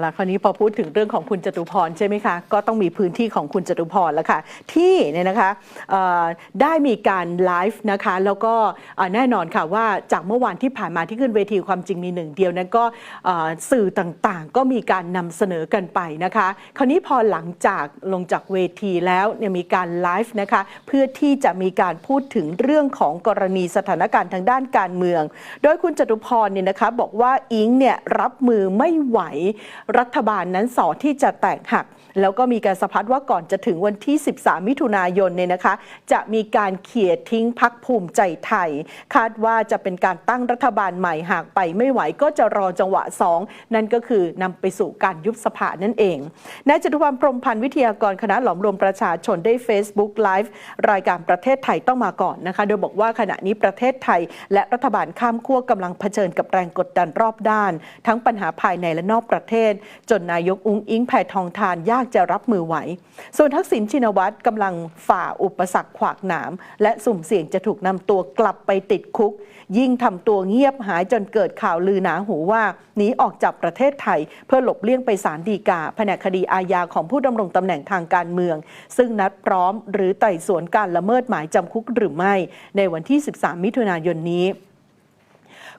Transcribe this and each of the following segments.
แล้วคราวนี้พอพูดถึงเรื่องของคุณจตุพรใช่ไหมคะ ก็ต้องมีพื้นที่ของคุณจตุพรแล้วค่ะ ที่เนี่ยนะคะได้มีการไลฟ์นะคะ แล้วก็แน่นอนค่ะว่าจากเมื่อวานที่ผ่านมาที่ขึ้นเวทีความจริงมีหนึ่งเดียวนั้นก็สื่อต่างๆ ก็มีการนำเสนอกันไปนะคะ คราวนี้พอหลังจากลงจากเวทีแล้วเนี่ยมีการไลฟ์นะคะเพื่อที่จะมีการพูดถึงเรื่องของกรณีสถานการณ์ทางด้านการเมือง โดยคุณจตุพรเนี่ยนะคะบอกว่าอิงเนี่ยรับมือไม่ไหวรัฐบาลนั้นสอที่จะแตกหัก แล้วก็มีการสะพัดว่าก่อนจะถึงวันที่ 13 มิถุนายนเนี่ยนะคะ จะมีการเขี่ยทิ้งพักภูมิใจไทย คาดว่าจะเป็นการตั้งรัฐบาลใหม่หากไปไม่ไหวก็จะรอจังหวะ 2 นั่นก็คือนำไปสู่การยุบสภานั่นเองนายจตุพรพรมพันธ์วิทยากรคณะหลอมรวมประชาชนได้ Facebook Live รายการประเทศไทยต้องมาก่อนนะคะ โดยบอกว่าขณะนี้ประเทศไทย และรัฐบาลข้ามขั้วกำลังเผชิญกับแรงกดดันรอบด้าน ทั้งปัญหาภายในและนอกประเทศจนนายกอุ้งอิงแผ่ทองทานยากจะรับมือไหว ส่วนทักษิณชินวัตรกำลังฝ่าอุปสรรคขวากหนาม และสุ่มเสี่ยงจะถูกนำตัวกลับไปติดคุก ยิ่งทำตัวเงียบหายจนเกิดข่าวลือหนาหูว่าหนีออกจากประเทศไทย เพื่อหลบเลี่ยงไปศาลฎีกาแผนกคดีอาญาของผู้ดำรงตำแหน่งทางการเมือง ซึ่งนัดพร้อมหรือไต่สวนการละเมิดหมายจำคุกหรือไม่ ในวันที่ 13 มิถุนายนนี้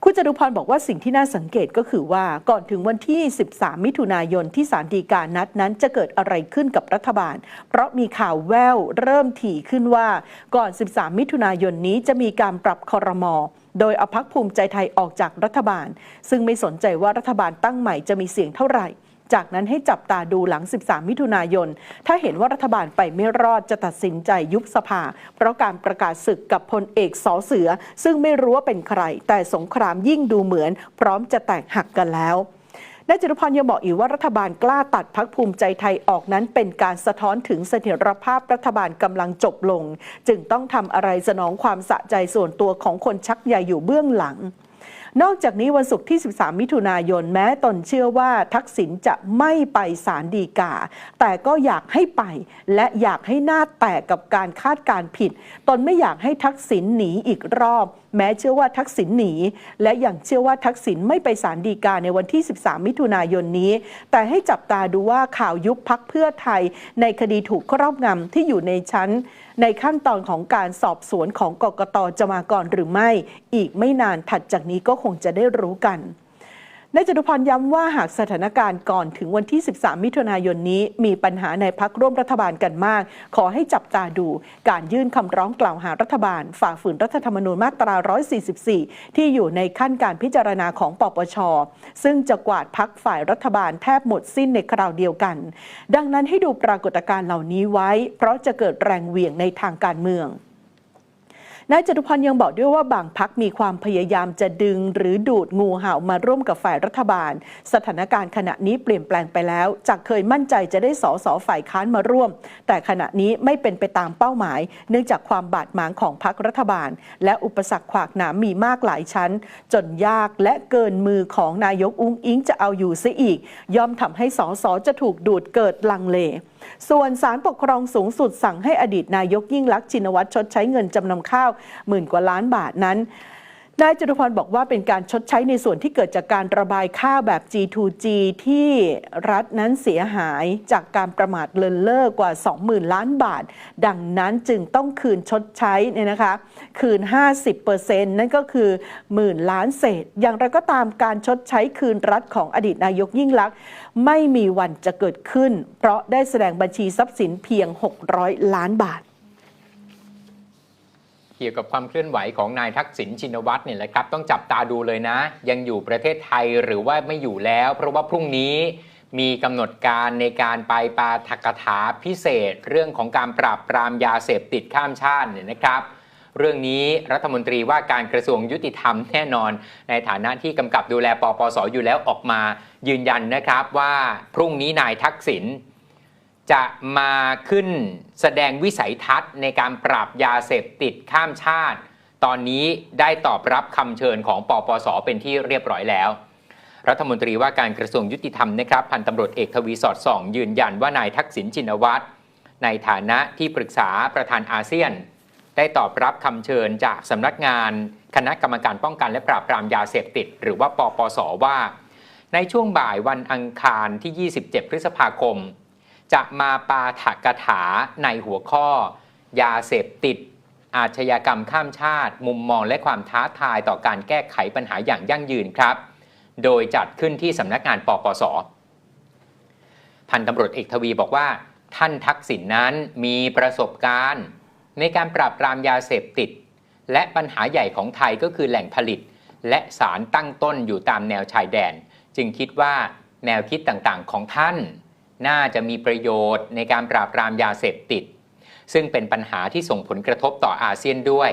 คุณจตุพรบอกว่าสิ่งที่น่าสังเกตก็คือว่าก่อนถึงวันที่ 13 มิถุนายนที่ศาลฎีกานัดนั้นจะเกิดอะไรขึ้นกับรัฐบาล เพราะมีข่าวแววเริ่มถี่ขึ้นว่าก่อน 13 มิถุนายนนี้จะมีการปรับคอรมอโดยเอาพักภูมิใจไทยออกจากรัฐบาล ซึ่งไม่สนใจว่ารัฐบาลตั้งใหม่จะมีเสียงเท่าไหร่ จากนั้นให้จับตาดูหลัง 13 มิถุนายน ถ้าเห็นว่ารัฐบาลไปไม่รอดจะตัดสินใจยุบสภา เพราะการประกาศศึกกับพลเอกสอเสือ ซึ่งไม่รู้ว่าเป็นใคร แต่สงครามยิ่งดูเหมือน พร้อมจะแตกหักกันแล้วนายจตุพรยังบอกอีกว่ารัฐบาลกล้าตัดพักภูมิใจไทยออกนั้นเป็นการสะท้อนถึงเสถียรภาพรัฐบาลกำลังจบลง จึงต้องทำอะไรสนองความสะใจส่วนตัวของคนชักใยอยู่เบื้องหลัง นอกจากนี้วันศุกร์ที่ 13 มิถุนายนแม้ตนเชื่อว่าทักษิณจะไม่ไปศาลฎีกา แต่ก็อยากให้ไปและอยากให้หน้าแตกกับการคาดการผิด ตนไม่อยากให้ทักษิณหนีอีกรอบ แม้เชื่อว่าทักษิณหนี และอย่างเชื่อว่าทักษิณไม่ไปศาลฎีกาในวันที่ 13 มิถุนายนนี้ แต่ให้จับตาดูว่าข่าวยุบพักเพื่อไทย ในคดีถูกครอบงำที่อยู่ในชั้น ในขั้นตอนของการสอบสวนของกกตจะมาก่อนหรือไม่ อีกไม่นานถัดจากนี้ก็คงจะได้รู้กัน นายจตุพรย้ำว่าหากสถานการณ์ก่อนถึงวันที่ 13 มิถุนายนนี้ มีปัญหาในพักร่วมรัฐบาลกันมาก ขอให้จับตาดูการยื่นคำร้องกล่าวหารัฐบาล ฝ่าฝืนรัฐธรรมนูญมาตรา 144 ที่อยู่ในขั้นการพิจารณาของปปช ซึ่งจะกวาดพักฝ่ายรัฐบาลแทบหมดสิ้นในคราวเดียวกัน ดังนั้นให้ดูปรากฏการณ์เหล่านี้ไว้ เพราะจะเกิดแรงเหวี่ยงในทางการเมือง นายจตุพรยังบอกด้วยว่าบางพักมีความพยายามจะดึงหรือดูดงูเห่ามาร่วมกับฝ่ายรัฐบาล สถานการณ์ขณะนี้เปลี่ยนแปลงไปแล้ว จากเคยมั่นใจจะได้สอสอฝ่ายค้านมาร่วม แต่ขณะนี้ไม่เป็นไปตามเป้าหมาย เนื่องจากความบาดหมางของพักรัฐบาล และอุปสรรคขวากหนามมีมากหลายชั้น จนยากและเกินมือของนายกอุ้งอิงจะเอาอยู่เสียอีก ย่อมทำให้สอสอจะถูกดูดเกิดลังเล ส่วนสารปกครองสูงสุดสั่งให้อดีตนายกยิ่งลักษณ์ชินวัตรชดใช้เงินจำนำข้าวหมื่นกว่าล้านบาทนั้น นายจตุพรบอกว่าเป็นการชดใช้ในส่วนที่เกิดจากการระบายข้าวแบบ G2G ที่รัฐนั้นเสียหายจากการประมาทเลินเล่อกว่า 20,000 ล้านบาท ดังนั้นจึงต้องคืนชดใช้เนี่ยนะคะ คืน 50%นั่นก็คือหมื่นล้านเศษ อย่างไรก็ตามการชดใช้คืนรัฐของอดีตนายกยิ่งลักษณ์ไม่มีวันจะเกิดขึ้น เพราะได้แสดงบัญชีทรัพย์สินเพียง 600 ล้านบาท กี่ยวกับความเคลื่อนไหวของนายทักษิณชินวัตรเนี่ยแหละครับต้องจับตาดูเลยนะ ยังอยู่ประเทศไทยหรือว่าไม่อยู่แล้ว เพราะว่าพรุ่งนี้มีกำหนดการในการไปปาฐกถาพิเศษ เรื่องของการปราบปรามยาเสพติดข้ามชาติเนี่ยนะครับ เรื่องนี้รัฐมนตรีว่าการกระทรวงยุติธรรมแน่นอน ในฐานะที่กำกับดูแลปปสอยู่แล้วออกมายืนยันนะครับว่าพรุ่งนี้นายทักษิณ จะมาขึ้นแสดงวิสัยทัศน์ในการปราบยาเสพติดข้ามชาติ ตอนนี้ได้ตอบรับคำเชิญของปปส เป็นที่เรียบร้อยแล้ว รัฐมนตรีว่าการกระทรวงยุติธรรมนะครับพันตำรวจเอกทวีสอดส่อง ยืนยันว่านายทักษิณชินวัตรในฐานะที่ปรึกษาประธานอาเซียน ได้ตอบรับคำเชิญจากสำนักงาน คณะกรรมการป้องกันและปราบปรามยาเสพติด หรือว่าปปสว่า ในช่วงบ่ายวันอังคารที่ 27 พฤษภาคม จะมาปาถกถาในหัวข้อ ยาเสพติด อาชญากรรมข้ามชาติ มุมมองและความท้าทายต่อการแก้ไขปัญหาอย่างยั่งยืนครับ โดยจัดขึ้นที่สำนักงานปปส พันตำรวจเอกทวีบอกว่า ท่านทักษิณนนั้นมีประสบการณ์ ในการปราบปรามยาเสพติด และปัญหาใหญ่ของไทยก็คือแหล่งผลิต และสารตั้งต้นอยู่ตามแนวชายแดน จึงคิดว่าแนวคิดต่างๆของท่าน น่าจะมีประโยชน์ในการปราบปรามยาเสพติด ซึ่งเป็นปัญหาที่ส่งผลกระทบต่ออาเซียนด้วย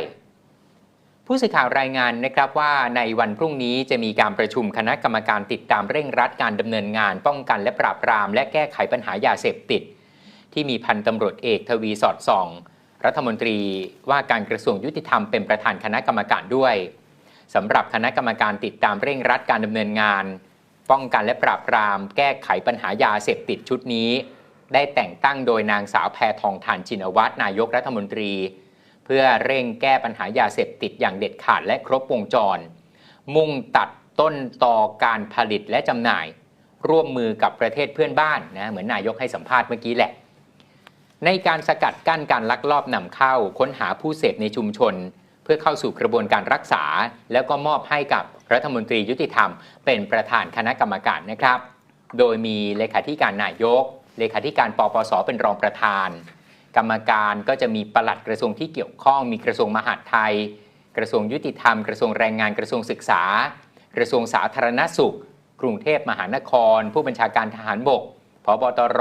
ผู้สื่อข่าวรายงานนะครับว่าในวันพรุ่งนี้จะมีการประชุมคณะกรรมการติดตามเร่งรัดการดำเนินงานป้องกันและปราบปราม และแก้ไขปัญหายาเสพติด ที่มีพันตำรวจเอกทวีสอดส่อง รัฐมนตรีว่าการกระทรวงยุติธรรมเป็นประธานคณะกรรมการด้วยสำหรับคณะกรรมการติดตามเร่งรัดการดำเนินงาน ป้องกันและปราบปรามแก้ไขปัญหายาเสพติดชุดนี้ ได้แต่งตั้งโดยนางสาวแพทองทานชินวัตรนายกรัฐมนตรี เพื่อเร่งแก้ปัญหายาเสพติดอย่างเด็ดขาดและครบวงจร มุ่งตัดต้นต่อการผลิตและจำหน่าย ร่วมมือกับประเทศเพื่อนบ้านนะเหมือนนายกให้สัมภาษณ์เมื่อกี้แหละ ในการสกัดกั้นการลักลอบนำเข้าค้นหาผู้เสพในชุมชน เพื่อเข้าสู่กระบวนการรักษา แล้วก็มอบให้กับ รัฐมนตรียุติธรรม เป็นประธานคณะกรรมการนะครับ โดยมีเลขาธิการนายก เลขาธิการปปส เป็นรองประธาน กรรมการก็จะมีปลัดกระทรวงที่เกี่ยวข้อง มีกระทรวงมหาดไทย กระทรวงยุติธรรม กระทรวงแรงงาน กระทรวงศึกษา กระทรวงสาธารณสุข กรุงเทพมหานคร ผู้บัญชาการทหารบกพบตร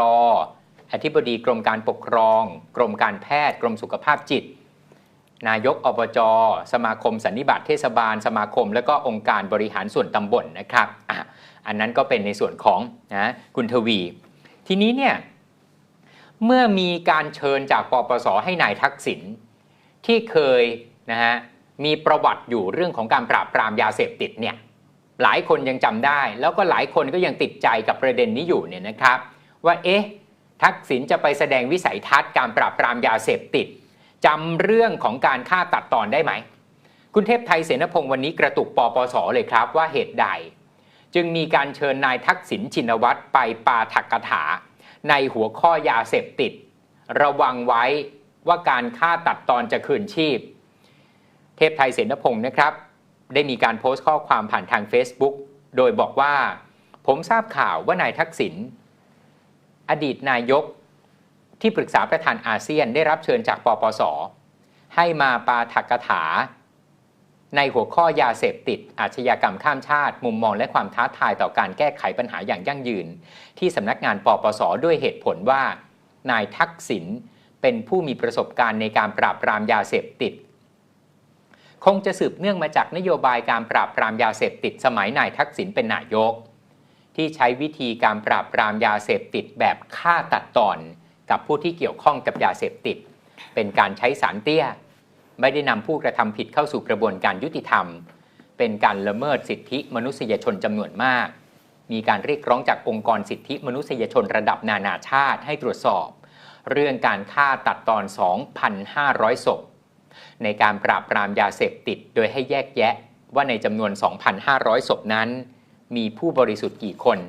อธิบดีกรมการปกครอง กรมการแพทย์ กรมสุขภาพจิต นายกอบจสมาคมสันนิบาตเทศบาล สมาคม และก็องค์การบริหารส่วนตำบลนะครับออันนั้นก็เป็นในส่วนของนะคุณทวี ทีนี้เนี่ยเมื่อมีการเชิญจากปปสให้นายทักษิณที่เคยนะฮะมีประวัติอยู่เรื่องของการปราบปรามยาเสพติดเนี่ยหลายคนยังจำได้ แล้วก็หลายคนก็ยังติดใจกับประเด็นนี้อยู่เนี่ยนะครับ ว่าเอ๊ะทักษิณจะไปแสดงวิสัยทัศน์การปราบปรามยาเสพติด จำเรื่องของการฆ่าตัดตอนได้ไหม คุณเทพไทยเสนพงศ์วันนี้กระตุกปปสเลยครับว่าเหตุใด จึงมีการเชิญนายทักษิณชินวัตรไปปาถักกถา ในหัวข้อยาเสพติด ระวังไว้ว่าการฆ่าตัดตอนจะคืนชีพ เทพไทยเสนพงศ์นะครับ ได้มีการโพสต์ข้อความผ่านทาง Facebook โดยบอกว่า ผมทราบข่าวว่านายทักษิณอดีตนายก ที่ปรึกษาประธานอาเซียนได้รับเชิญจากปปส ให้มาปาถักกถา ในหัวข้อยาเสพติด อาชญากรรมข้ามชาติ มุมมองและความท้าทายต่อการแก้ไขปัญหาอย่างยั่งยืน ที่สำนักงานปปส ด้วยเหตุผลว่า นายทักษิณเป็นผู้มีประสบการณ์ในการปราบปรามยาเสพติด คงจะสืบเนื่องมาจากนโยบายการปราบปรามยาเสพติด สมัยนายทักษิณเป็นนายก ที่ใช้วิธีการปราบปรามยาเสพติดแบบฆ่าตัดตอน กับผู้ที่เกี่ยวข้องกับยาเสพติด เป็นการใช้สารเตี้ย ไม่ได้นำผู้กระทำผิดเข้าสู่กระบวนการยุติธรรม เป็นการละเมิดสิทธิมนุษยชนจำนวนมาก มีการเรียกร้องจากองค์กรสิทธิมนุษยชนระดับนานาชาติให้ตรวจสอบ เรื่องการฆ่าตัดตอน 2,500 ศพ ในการปราบปรามยาเสพติดโดยให้แยกแยะว่าในจำนวน 2,500 ศพนั้น มีผู้บริสุทธิ์กี่คน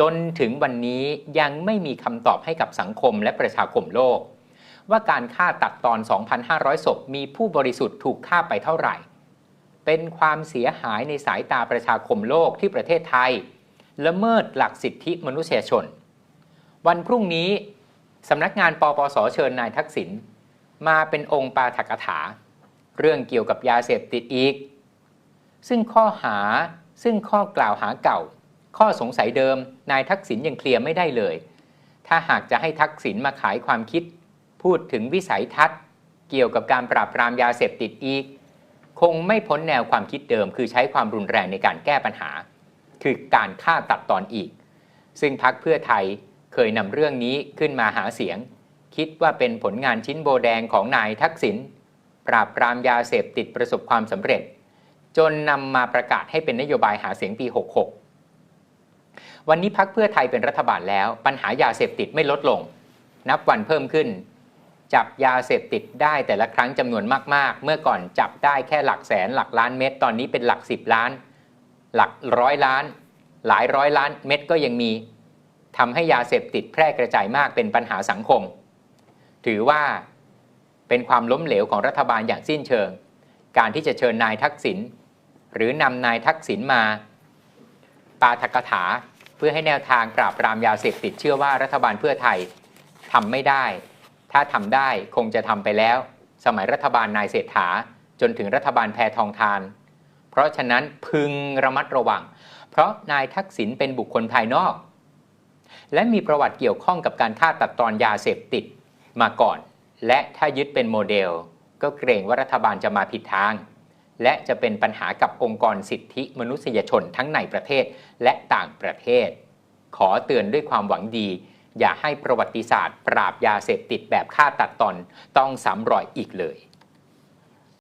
จนถึงวันนี้ยังไม่มีคำตอบให้กับสังคมและประชาคมโลก ว่าการฆ่าตัดตอน 2,500 ศพ มีผู้บริสุทธิ์ถูกฆ่าไปเท่าไหร่ เป็นความเสียหายในสายตาประชาคมโลกที่ประเทศไทย ละเมิดหลักสิทธิมนุษยชน วันพรุ่งนี้สำนักงานปปสเชิญนายทักษิณมาเป็นองค์ปาฐกถา เรื่องเกี่ยวกับยาเสพติดอีก ซึ่งข้อหาซึ่งข้อกล่าวหาเก่า ข้อสงสัยเดิม นายทักษิณยังเคลียร์ไม่ได้เลย ถ้าหากจะให้ทักษิณมาขายความคิด พูดถึงวิสัยทัศน์ เกี่ยวกับการปราบปรามยาเสพติดอีก คงไม่พ้นแนวความคิดเดิม คือใช้ความรุนแรงในการแก้ปัญหา คือการฆ่าตัดตอนอีก ซึ่งพักเพื่อไทยเคยนำเรื่องนี้ขึ้นมาหาเสียง คิดว่าเป็นผลงานชิ้นโบแดงของนายทักษิณปราบปรามยาเสพติดประสบความสำเร็จ จนนำมาประกาศให้เป็นนโยบายหาเสียงปี 66 วันนี้พักเพื่อไทยเป็นรัฐบาลแล้ว ปัญหายาเสพติดไม่ลดลง นับวันเพิ่มขึ้น จับยาเสพติดได้แต่ละครั้งจำนวนมาก ๆ เมื่อก่อนจับได้แค่หลักแสนหลักล้านเม็ดตอนนี้เป็นหลัก10ล้าน หลักร้อยล้าน หลายร้อยล้านเม็ดก็ยังมีทำให้ยาเสพติดแพร่กระจายมากเป็นปัญหาสังคม ถือว่าเป็นความล้มเหลวของรัฐบาลอย่างสิ้นเชิง การที่จะเชิญนายทักษิณหรือนำนายทักษิณมาปาทกถา เพื่อให้แนวทางปราบปรามยาเสพติดเชื่อว่ารัฐบาลเพื่อไทยทำไม่ได้ ถ้าทำได้คงจะทำไปแล้ว สมัยรัฐบาลนายเศรษฐาจนถึงรัฐบาลแพทองทาน เพราะฉะนั้นพึงระมัดระวัง เพราะนายทักษิณเป็นบุคคลภายนอก และมีประวัติเกี่ยวข้องกับการฆ่าตัดตอนยาเสพติดมาก่อน และถ้ายึดเป็นโมเดล ก็เกรงว่ารัฐบาลจะมาผิดทาง และจะเป็นปัญหากับองค์กรสิทธิมนุษยชนทั้งในประเทศและต่างประเทศ ขอเตือนด้วยความหวังดี อย่าให้ประวัติศาสตร์ ปราบยาเสพติดแบบฆ่าตัดตอนต้องซ้ำรอยอีกเลย